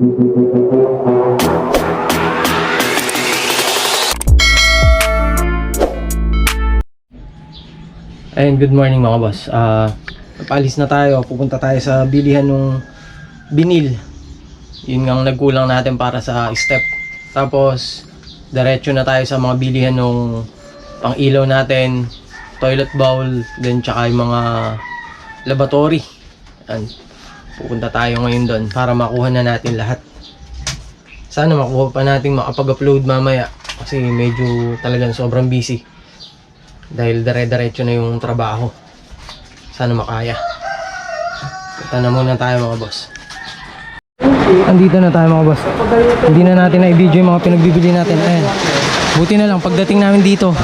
Ayun, good morning mga boss. Ah, paalis na tayo. Pupunta tayo sa bilihan ng binil. Yun nga ang nagkulang natin para sa step. Tapos, diretso na tayo sa mga bilihan ng pang ilaw natin, toilet bowl, then tsaka yung mga laboratory. Yan. Pupunta tayo ngayon doon para makuha na natin lahat. Sana makuha pa natin makapag-upload mamaya kasi medyo talagang sobrang busy dahil dire-diretso na yung trabaho. Sana makaya. Punta na muna tayo mga boss. Andito na tayo mga boss. Hindi na natin na-video yung mga pinagbibili natin. Ayan. Buti na lang pagdating namin dito,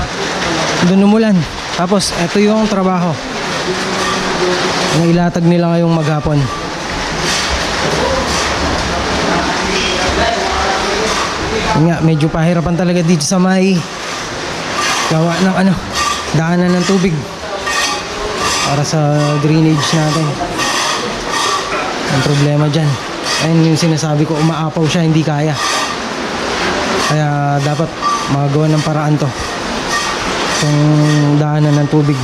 doon umulan. Tapos, eto yung trabaho. Nailatag nila ngayong maghapon. Yun nga, medyo pahirapan talaga dito sa may gawa ng ano, daanan ng tubig para sa drainage natin. Ang problema dyan. Ayun yung sinasabi ko, umaapaw siya, hindi kaya. Kaya dapat magawa ng paraan to. Kung daanan ng tubig.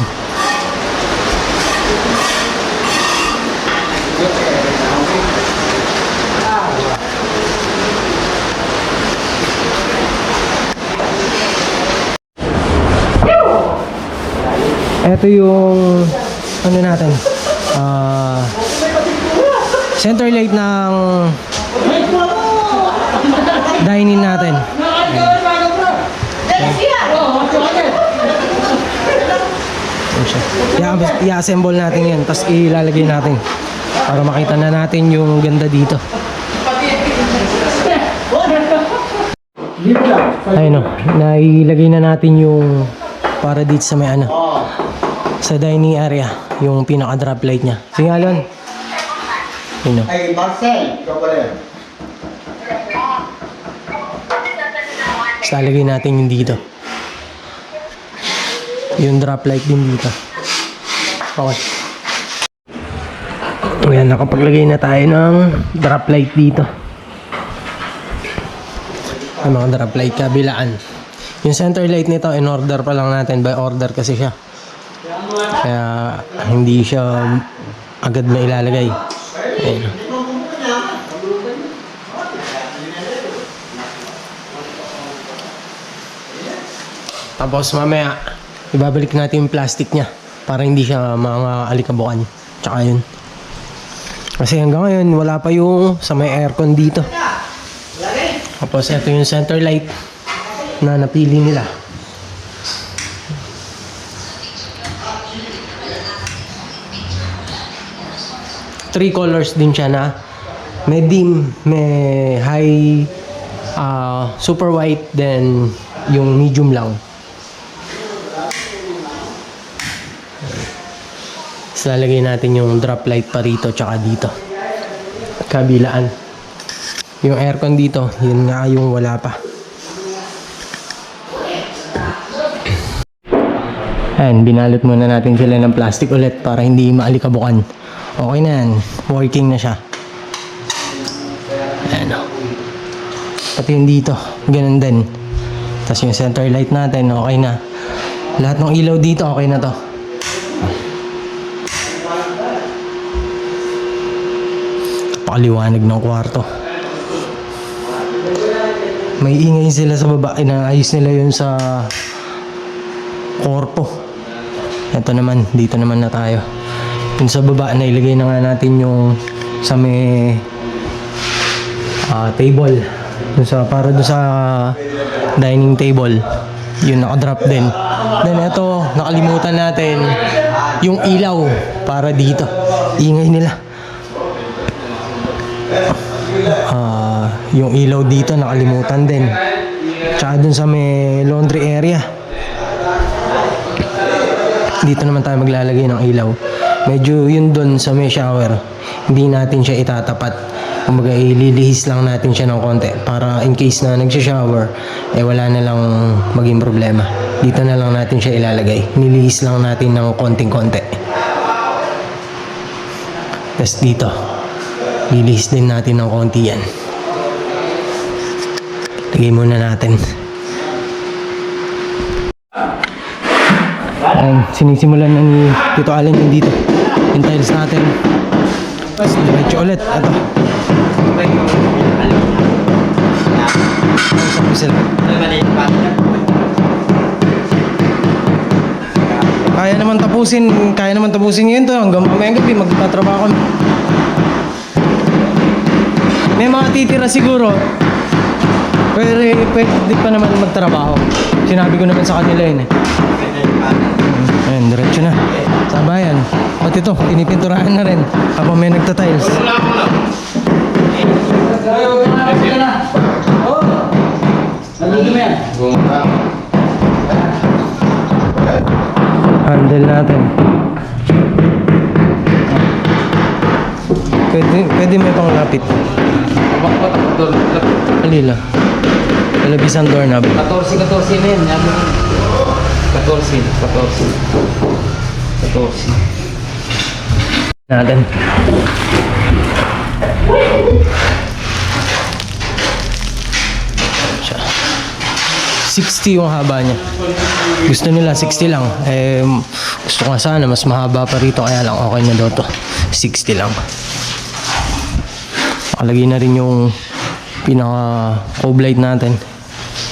Ito yung ano natin. Ah center light ng dining natin. I-assemble natin yan, tapos ilalagay natin para makita na natin yung ganda dito. Ayun o, nailagay na natin yung para dito sa may ano, sa dining area, yung pinaka drop light niya. Sige Alon. Yun o. Hey, Marcel, chocolate. Tapos lalagay natin yung dito. Yung drop light din dito. Okay. Ayan, nakapaglagay na tayo ng drop light dito. Ang mga drop light kabilaan. Yung center light nito, in order pa lang natin. By order kasi siya. Kaya hindi siya agad na ilalagay. Ayan. Tapos mamaya, ibabalik natin yung plastic niya para hindi siya mga alikabukan. Tsaka yun. Kasi hanggang ngayon, wala pa yung sa may aircon dito. Tapos ito yung center light na napili nila. Three colors din siya na may dim, may high, ah, super white, then yung medium lang. Tapos lalagay natin yung drop light pa rito tsaka dito. Kabilaan. Yung aircon dito, yun nga yung wala pa. Ayan, binalot muna natin sila ng plastic ulit para hindi maalikabukan. Okay na yan. Working na siya. Ayan o. Pati yung dito, ganun din. Tapos yung center light natin, okay na. Lahat ng ilaw dito, okay na to. Pakaliwanag ng kwarto. May ingay sila sa baba. Inaayos nila yun sa korpo. Ito naman, dito naman na tayo. Yun sa baba, nailagay na nga natin yung sa may ah, table. Dun sa, para dun sa dining table. Yun, nakadrop din. Then ito, nakalimutan natin yung ilaw para dito. Ingay nila. Ah, yung ilaw dito nakalimutan din. Tsaka dun sa may laundry area. Dito naman tayo maglalagay ng ilaw. Medyo yun dun sa may shower. Hindi natin siya itatapat. Kumbaga ililihis lang natin siya ng konti para in case na nagsha-shower eh wala na lang maging problema. Dito na lang natin siya ilalagay. Nilihis lang natin ng konting-konti. Tapos dito, lilihis din natin ng konti yan. Lagay muna natin. Ayan, sinisimulan na ni Tito Allen yung dito. Yung tiles natin. Tapos diretso ulit. Ito. Kaya naman tapusin, kaya naman tapusin yun to. Hanggang mamayang gabi, magtatrabaho kami. May mga titira siguro. Pero eh, pwede pa naman magtrabaho. Sinabi ko naman sa kanila yun eh. Ayun, diretso na. Sa bayan. At ito, pinipinturahan na rin. Habang may nagtatiles. Handle natin. Pwede, pwede may panglapit. Alila. Talabisan doorknob. 14, 14 na yun. Yaman yun. 14, 14. 14. natin. Siya. 60 yung haba niya. Gusto nila 60 lang. Eh, gusto ko sana mas mahaba pa rito kaya lang okay na daw to. 60 lang. Nakalagay na rin yung pinaka cove light natin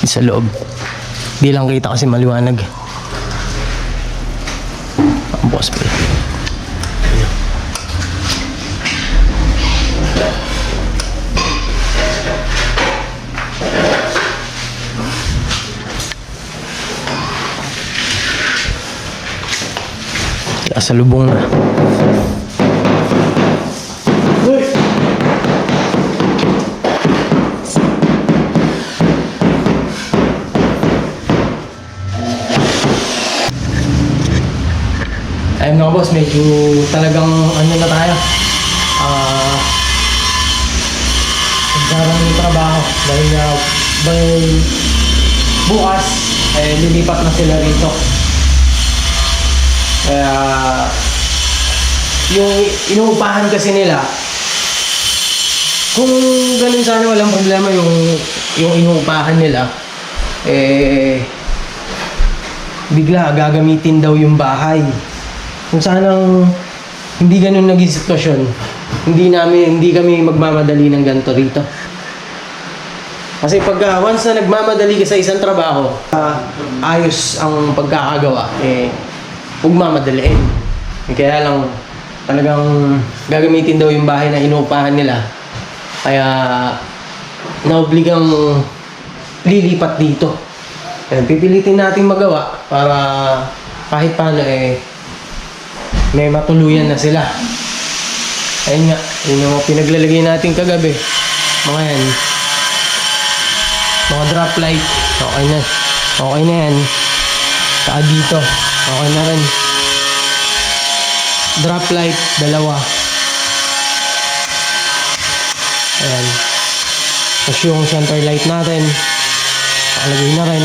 sa loob. Di lang kita kasi maliwanag. Nasa lubong na. Ayun mga boss, medyo talagang ano na tayo. Ah... Nagkaroon ng trabaho dahil na dahil bukas eh, lilipat na sila rito. Kaya yung inuupahan kasi nila kung ganun sana walang problema yung yung inuupahan nila eh bigla gagamitin daw yung bahay. Kung sanang hindi ganun naging sitwasyon hindi namin hindi kami magmamadali ng ganito rito. Kasi pag once na nagmamadali ka sa isang trabaho ah, ayos ang pagkakagawa eh huwag mamadaliin kaya lang talagang gagamitin daw yung bahay na inuupahan nila. Kaya naobligang lilipat dito. Ayan, pipilitin natin magawa para kahit paano eh may matuluyan na sila. Ayun nga yun yung pinaglalagay natin kagabi. Mga yan. Mga drop light. Okay na. Okay na yan saka dito. Okay na rin. Drop light dalawa. Ayan. Tapos yung center light natin nakalagay na rin.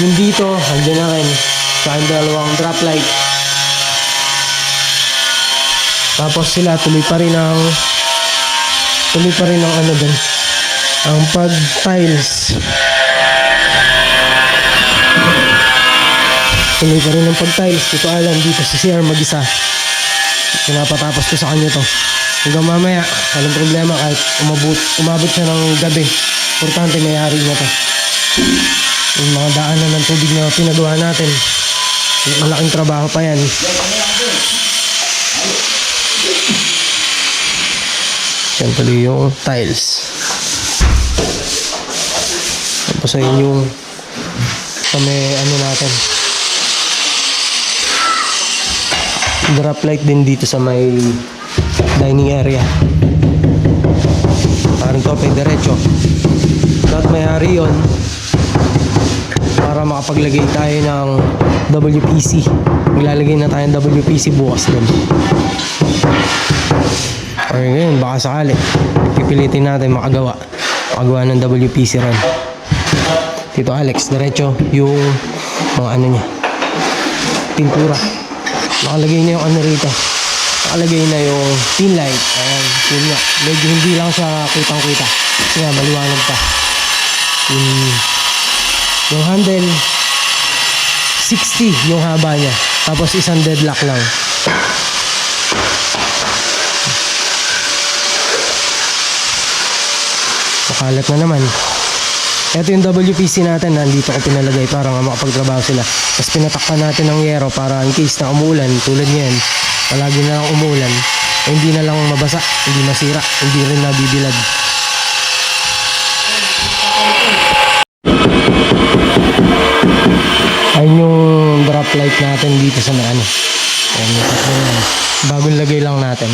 Yung dito andyan na rin. Saka yung dalawang drop light. Tapos sila tuloy pa rin ang tuloy pa rin ang ano dun ang pag tuloy pa rin ang pag tiles dito alam dito si CR mag-isa. Pinapatapos ko sa kanya to. Hanggang mamaya walang problema kahit umabot, umabot siya ng gabi. Importante may-ari niya to. Yung mga daanan ng tubig na pinagawa natin. Malaking trabaho pa yan. Yan tuloy yung tiles. Tapos ayun yung sa ano natin drop light din dito sa may dining area. Parang to pay diretso. Dapat may hari yun. Para makapaglagay tayo ng WPC maglalagay na tayo ng WPC bukas din. Or ngayon baka sakali. Pipilitin natin makagawa. Makagawa ng WPC rin. Dito Alex diretso yung mga ano niya. Pintura nakalagay na yung ano rito nakalagay na yung pin light ayan yun nga medyo hindi lang siya kitang kita kasi nga maliwanag pa Yung, yung handle, 60 yung haba niya. Tapos isang deadlock lang. Makalat na naman. Ito yung WPC natin, nandito ko pinalagay para nga makapagtrabaho sila. Tapos pinatakpan natin ng yero para in case na umulan, tulad niyan, palagi na lang umulan, eh, hindi na lang mabasa, hindi masira, hindi rin nabibilad. Ayun yung drop light natin dito sa may ano. Ayan yung. Bagong lagay lang natin.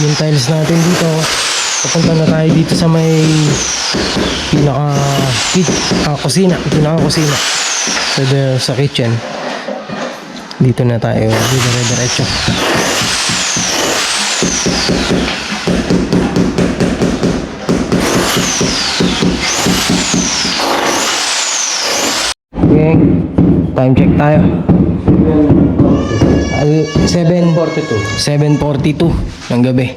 Yung tiles natin dito. Papunta na tayo dito sa may pinaka ah, kusina pinaka kusina. Sa, the, sa kitchen. Dito na tayo na diretso okay time check tayo Al 7 7.42 ng gabi.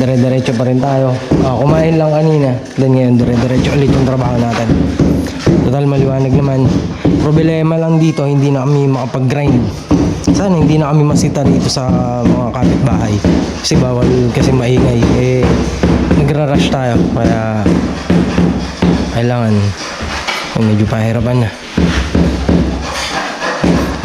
Dire-diretso pa rin tayo. Ah, kumain lang kanina. Then ngayon, dire-diretso ulit yung trabaho natin. Total maliwanag naman. Problema lang dito, hindi na kami makapag-grind. Sana hindi na kami masita dito sa mga kapitbahay. Kasi bawal kasi maingay. Eh, nagra-rush tayo. Kaya, kailangan, eh, medyo pahirapan na.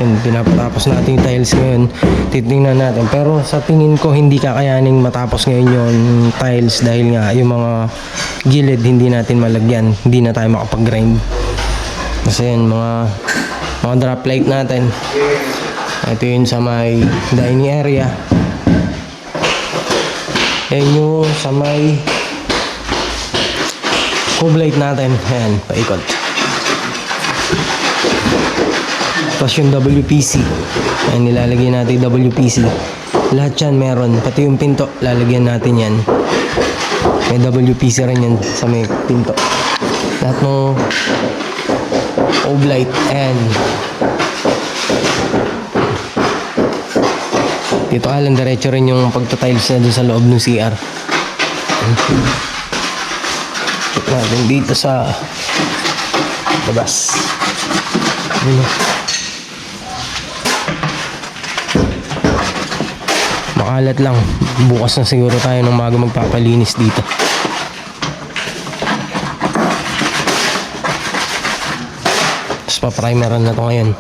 Yun, pinapatapos natin yung tiles ngayon. Titingnan natin. Pero sa tingin ko, hindi kakayaning matapos ngayon yung tiles dahil nga yung mga gilid hindi natin malagyan. Hindi na tayo makapag-grind. Kasi yun, mga, mga drop light natin. Ito yun sa may dining area. Yan yung sa may cove light natin. Ayan, paikot. Tapos WPC. Ayan, nilalagay natin WPC. Lahat yan meron. Pati yung pinto, lalagyan natin yan. May WPC rin yan sa may pinto. Lahat ng oblight. Ayan. Dito alam, diretso rin yung pagtatiles na dun sa loob ng CR. Check natin dito sa labas. Ayun o. Makalat lang. Bukas na siguro tayo ng maga magpapalinis dito. Tapos pa-primeran na to ngayon.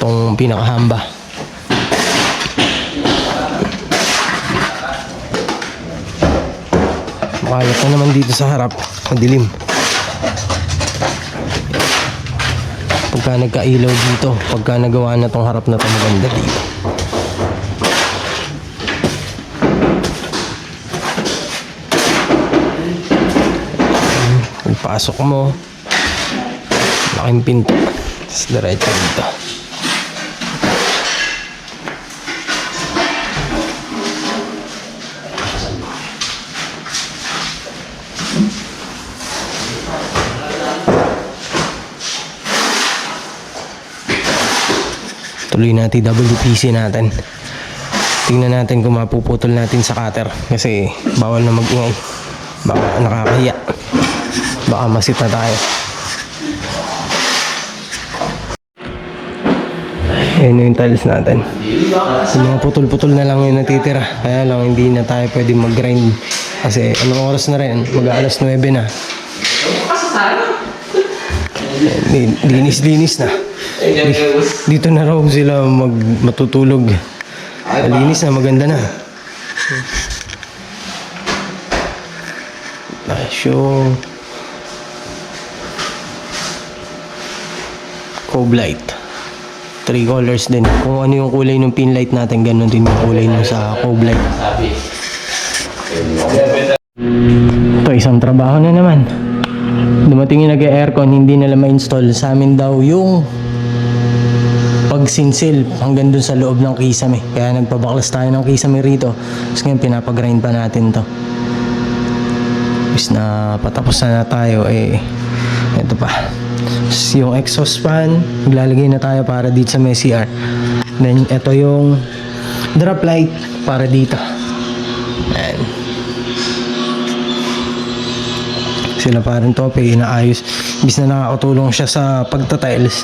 Itong pinakahamba. Makalat na naman dito sa harap. Madilim. Pagka nagka-ilaw dito, pagka nagawa na tong harap na to maganda dito. Pagpasok mo, laking pinto. Tapos diretso dito. Tuloy natin WPC natin. Tingnan natin kung mapuputol natin sa cutter. Kasi bawal na mag-ingay. Baka nakakahiya. Baka masita tayo. Ayan na yung tiles natin. Yung mga putol-putol na lang yung natitira. Kaya lang hindi na tayo pwede mag-grind. Kasi anong oras na rin? Mag-aalas 9 na. Linis-linis na. Dito na raw sila mag matutulog. Malinis na, maganda na. Yung cove light. Three colors din. Kung ano yung kulay ng pin light natin, ganun din yung kulay nung sa cove light. Ito, isang trabaho na naman. Dumating yung nag-aircon, hindi nila ma-install. Sa amin daw yung pagsinsil hanggang dun sa loob ng kisame. Kaya nagpabaklas tayo ng kisame rito. Tapos ngayon pinapagrind pa natin to. Bis na patapos na, na tayo eh ito pa. Tapos yung exhaust fan, maglalagay na tayo para dito sa may CR. Then ito yung drop light para dito. Ayan. Sila parang tope, inaayos. Bis na nakakatulong siya sa pagtatiles.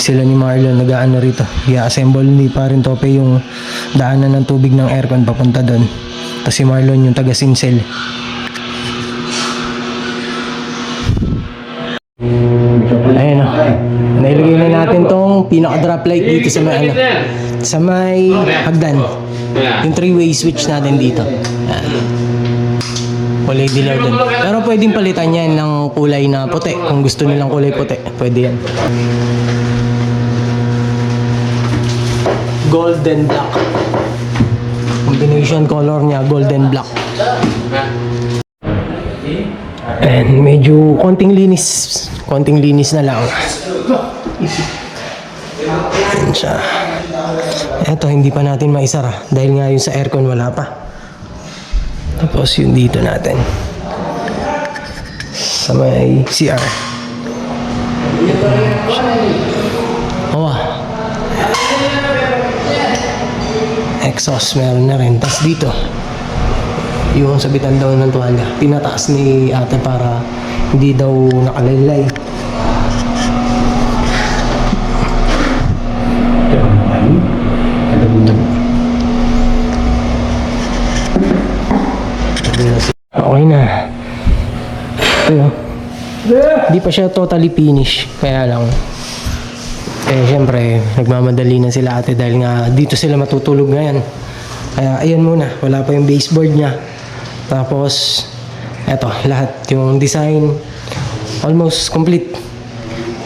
Sila ni Marlon nag-ano rito. I-assemble ni parin tope yung daanan ng tubig ng aircon papunta doon. Tapos si Marlon yung taga-sinsel. Nailagay na natin tong pinaka-drop light dito sa may ano. Sa may hagdan. Yung three-way switch natin dito. Ayan. Kulay dilaw din. Pero pwedeng palitan yan ng kulay na puti. Kung gusto nilang kulay puti, pwede yan. Golden black. Combination color niya, golden black. And medyo konting linis. Konting linis na lang. Yan siya. Eto, hindi pa natin maisara. Dahil nga yung sa aircon wala pa. Tapos yung dito natin. Sa may CR. Oh. Exhaust meron na rin. Tapos dito, yung sabitan daw ng tuwalya. Pinataas ni ate para hindi daw nakalaylay. Okay na. Ito yun. Hindi pa siya totally finish. Kaya lang, eh syempre, nagmamadali na sila ate dahil nga dito sila matutulog ngayon. Kaya ayan muna, wala pa yung baseboard niya. Tapos, eto, lahat. Yung design, almost complete.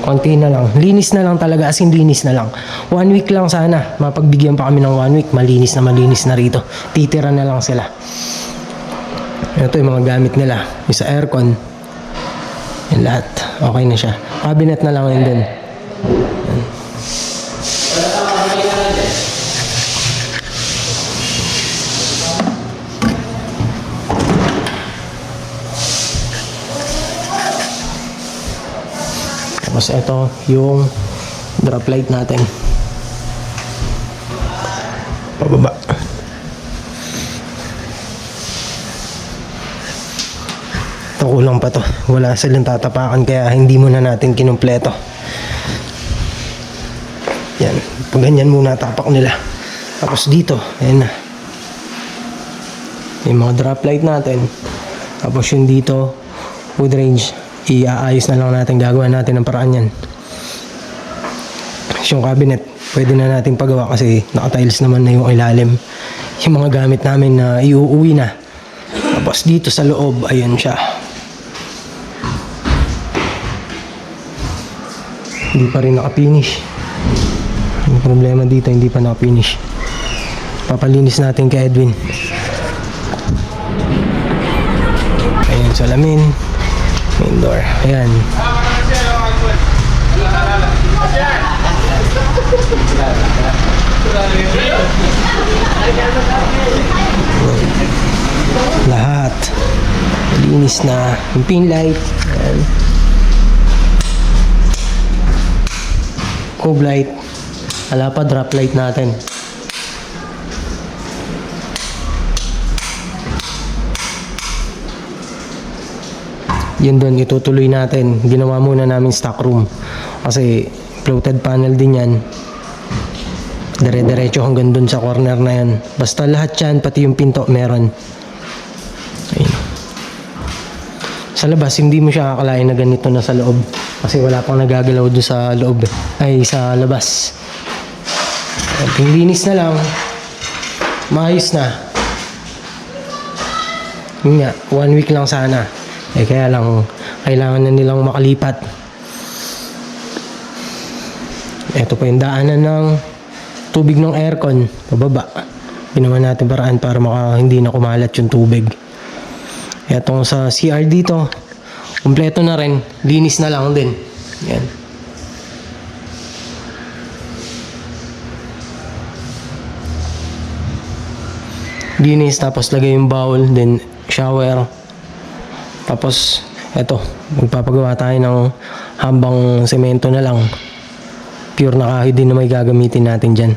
Konti na lang. Linis na lang talaga, as in linis na lang. One week lang sana. Mapagbigyan pa kami ng one week. Malinis na malinis na rito. Titira na lang sila. Ito yung mga gamit nila. Yung sa aircon. Yung lahat. Okay na siya. Cabinet na lang yun din. Tapos ito yung drop light natin. Pababa. Ito kulang pa to. Wala silang tatapakan kaya hindi muna natin kinumpleto. Yan. Pag ganyan muna tapak nila. Tapos dito, ayan na. Yung mga drop light natin. Tapos yung dito, wood range. Iaayos na lang natin. Gagawa natin ng paraan yan. Yung cabinet, pwede na natin pagawa kasi naka-tiles naman na yung ilalim. Yung mga gamit namin na iuuwi na. Tapos dito sa loob, ayan siya. Hindi pa rin naka-finish. Yung problema dito, hindi pa naka-finish. Papalinis natin kay Edwin. Ayan, salamin. Main door. Ayan. Lahat. Linis na. Yung pin light. Ayan. Cove light. Wala pa drop light natin. Yun doon, itutuloy natin. Ginawa muna namin stock room. Kasi floated panel din yan. Dire-diretso hanggang doon sa corner na yan. Basta lahat yan, pati yung pinto, meron. Ayun. Sa labas, hindi mo siya akalain na ganito na sa loob. Kasi wala pang nagagalaw doon sa loob. Ay, sa labas. At linis na lang. Maayos na. Yun nga, one week lang sana. Eh kaya lang, kailangan na nilang makalipat. Ito pa yung daanan ng tubig ng aircon, pababa. Ginawa natin paraan para maka, hindi na kumalat yung tubig. Etong sa CR dito, kumpleto na rin. Linis na lang din. Yan. Linis tapos lagay yung bowl, then shower. Tapos, eto, magpapagawa tayo ng hambang semento na lang. Pure na kahoy din na may gagamitin natin dyan.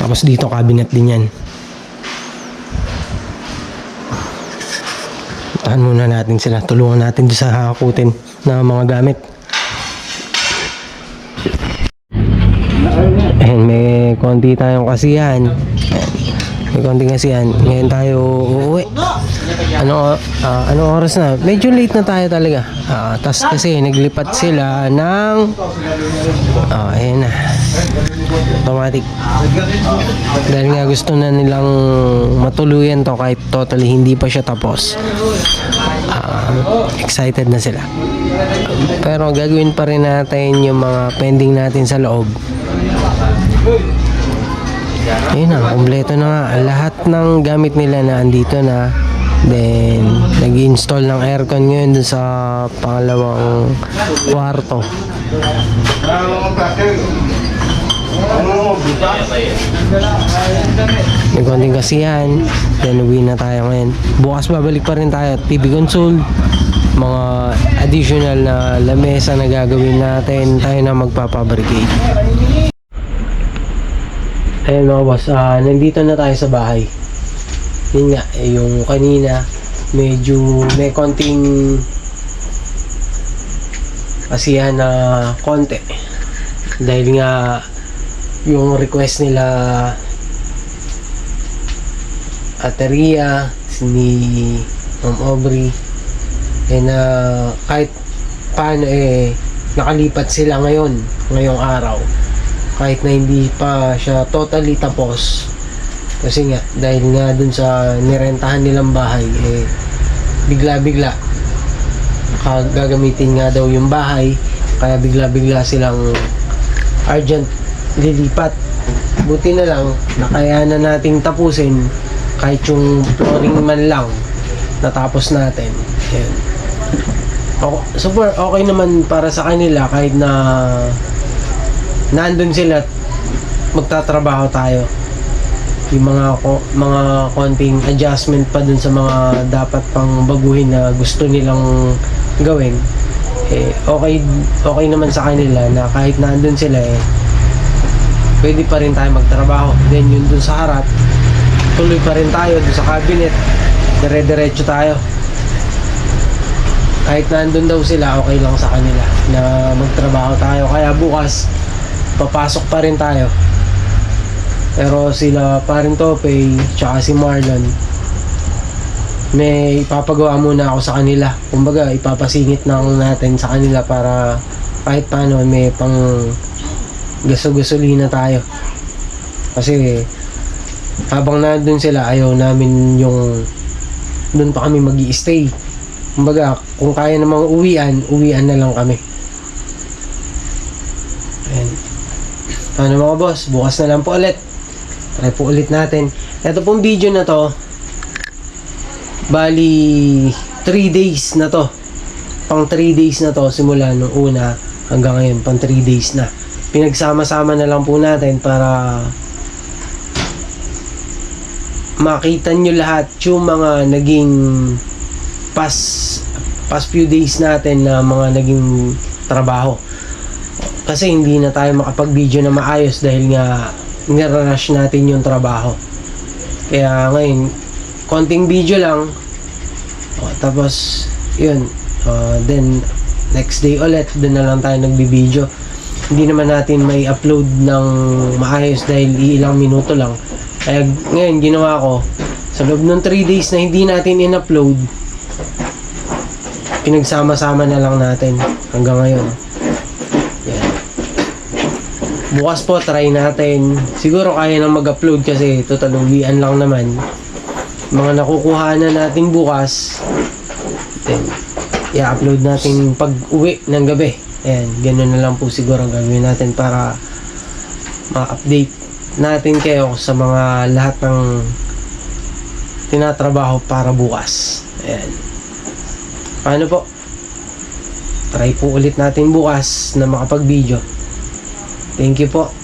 Tapos dito, cabinet din yan. Tahan muna natin sila. Tulungan natin sa hakutin na mga gamit. Ayan, may konti tayong kasiyahan. May konting kasiyahan. Ngayon tayo uuwi. Ano, ah, anong oras na? Medyo late na tayo talaga. Ah, tas kasi naglipat sila ng... Ah, ayan na. Automatic. Dahil nga gusto na nilang matuluyan to kahit totally hindi pa siya tapos. Ah, excited na sila. Pero gagawin pa rin natin yung mga pending natin sa loob. Ayun na, kompleto na nga. Lahat ng gamit nila na andito na. Then, nag-install ng aircon ngayon dun sa pangalawang kwarto. May konting kasiyahan. Then, uwi na tayo ngayon. Bukas babalik pa rin tayo at TV console. Mga additional na lamesa na gagawin natin. Tayo na magpapabarricade. Ayun mga boss, ah, nandito na tayo sa bahay. Yun nga, eh, yung kanina, medyo may konting kasiyahan na konti. Dahil nga, yung request nila Ateria, ni Ma'am Aubrey, eh na kahit paano eh, nakalipat sila ngayon, ngayong araw kahit na hindi pa siya totally tapos kasi nga dahil nga dun sa nirentahan nilang bahay eh bigla bigla gagamitin nga daw yung bahay kaya bigla bigla silang urgent lilipat. Buti na lang nakayanan nating tapusin kahit yung flooring man lang natapos natin. Ayan. O- super okay naman para sa kanila kahit na nandun sila at magtatrabaho tayo yung mga ko, mga konting adjustment pa dun sa mga dapat pang baguhin na gusto nilang gawin eh okay okay naman sa kanila na kahit nandun sila eh pwede pa rin tayo magtrabaho. Then yun dun sa harap tuloy pa rin tayo dun sa cabinet. Dire-diretso tayo. Kahit nandun daw sila okay lang sa kanila na magtrabaho tayo. Kaya bukas papasok pa rin tayo. Pero sila parin Topey, tsaka si Marlon, may ipapagawa muna ako sa kanila. Kumbaga, ipapasingit na lang natin sa kanila para kahit paano may pang gaso-gasolina tayo. Kasi habang nandun sila, ayaw namin yung doon pa kami mag stay Kumbaga, kung kaya namang uwian, uwian na lang kami. Ayan. Ano mga boss, bukas na lang po ulit. Try po ulit natin. Ito pong video na to, bali 3 days na to. Pang 3 days na to, simula nung una hanggang ngayon, pang 3 days na. Pinagsama-sama na lang po natin para makita nyo lahat yung mga naging past past few days natin na mga naging trabaho kasi hindi na tayo makapag-video na maayos dahil nga nirarush natin yung trabaho. Kaya ngayon, konting video lang. O, tapos, yun. Uh, then, next day ulit, doon na lang tayo nagbibideo. Hindi naman natin may upload ng maayos dahil ilang minuto lang. Kaya ngayon, ginawa ko, sa loob ng 3 days na hindi natin in-upload, pinagsama-sama na lang natin hanggang ngayon. Bukas po, try natin. Siguro kaya nang mag-upload kasi total uwian lang naman. Mga nakukuha na natin bukas, then, i-upload natin pag uwi ng gabi. Ayan, ganun na lang po siguro ang gagawin natin para ma-update natin kayo sa mga lahat ng tinatrabaho para bukas. Ayan. Paano po? Try po ulit natin bukas na makapag-video. Thank you po.